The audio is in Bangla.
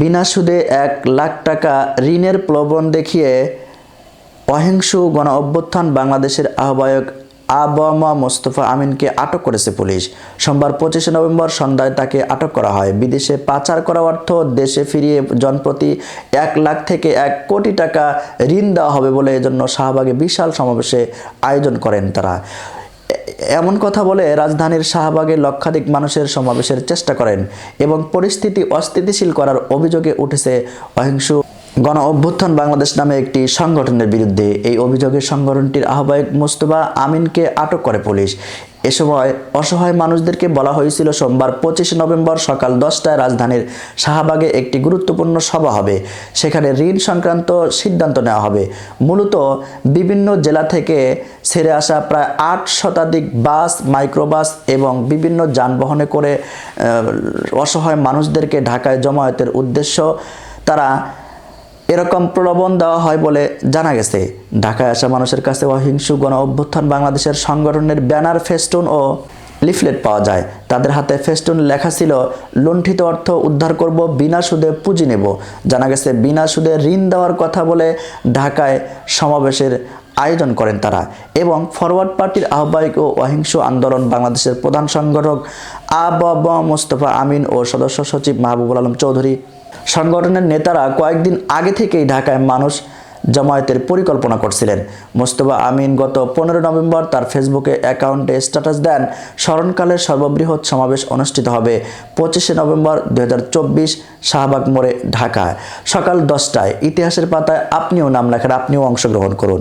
বিনা সুদে এক লাখ টাকা ঋণের প্রলোভন দেখিয়ে অহিংস গণ অভ্যুত্থান বাংলাদেশের আহ্বায়ক আবমা মোস্তফা আমিনকে আটক করেছে পুলিশ। সোমবার পঁচিশে নভেম্বর সন্ধ্যায় তাকে আটক করা হয়। বিদেশে পাচার করা অর্থ দেশে ফিরিয়ে জনপ্রতি এক লাখ থেকে এক কোটি টাকা ঋণ দেওয়া হবে বলে এজন্য শাহবাগে বিশাল সমাবেশে আয়োজন করেন তারা। এমন কথা বলে রাজধানীর শাহবাগে লক্ষাধিক মানুষের সমাবেশের চেষ্টা করেন এবং পরিস্থিতি অস্থিতিশীল করার অভিযোগে উঠেছে অহিংস গণ অভ্যুত্থান বাংলাদেশ নামে একটি সংগঠনের বিরুদ্ধে এই অভিযোগে সংগঠনটির আহ্বায়ক মোস্তফা আমিনকে আটক করে পুলিশ। এ সময় অসহায় মানুষদেরকে বলা হয়েছিল সোমবার পঁচিশে নভেম্বর সকাল দশটায় রাজধানীর শাহবাগে একটি গুরুত্বপূর্ণ সভা হবে। সেখানে ঋণ সংক্রান্ত সিদ্ধান্ত নেওয়া হবে। মূলত বিভিন্ন জেলা থেকে ছেড়ে আসা প্রায় আট শতাধিক বাস, মাইক্রোবাস এবং বিভিন্ন যানবাহনে করে অসহায় মানুষদেরকে ঢাকায় জমায়েতের উদ্দেশ্য তারা এরকম প্রলোভন দেওয়া হয় বলে জানা গেছে। ঢাকায় আসা মানুষের কাছে অহিংস গণ অভ্যুত্থান বাংলাদেশের সংগঠনের ব্যানার, ফেস্টুন ও লিফলেট পাওয়া যায়। তাদের হাতে ফেস্টুন লেখা ছিল, লুণ্ঠিত অর্থ উদ্ধার করব, বিনা সুদে পুঁজি নেব। জানা গেছে, বিনা সুদে ঋণ দেওয়ার কথা বলে ঢাকায় সমাবেশের আয়োজন করেন তারা এবং ফরওয়ার্ড পার্টির আহ্বায়ক ও অহিংস আন্দোলন বাংলাদেশের প্রধান সংগঠক আব মোস্তফা আমিন ও সদস্য সচিব মাহবুবুল আলম চৌধুরী। সংগঠনের নেতারা কয়েকদিন আগে থেকেই ঢাকায় মানুষ জমায়েতের পরিকল্পনা করছিলেন। মোস্তফা আমিন গত পনেরো নভেম্বর তার ফেসবুকে অ্যাকাউন্টে স্ট্যাটাস দেন, স্মরণকালের সর্ববৃহৎ সমাবেশ অনুষ্ঠিত হবে পঁচিশে নভেম্বর দু হাজার চব্বিশ শাহবাগ মোড়ে ঢাকা সকাল দশটায় ইতিহাসের পাতায় আপনিও নাম লেখার আপনিও অংশগ্রহণ করুন।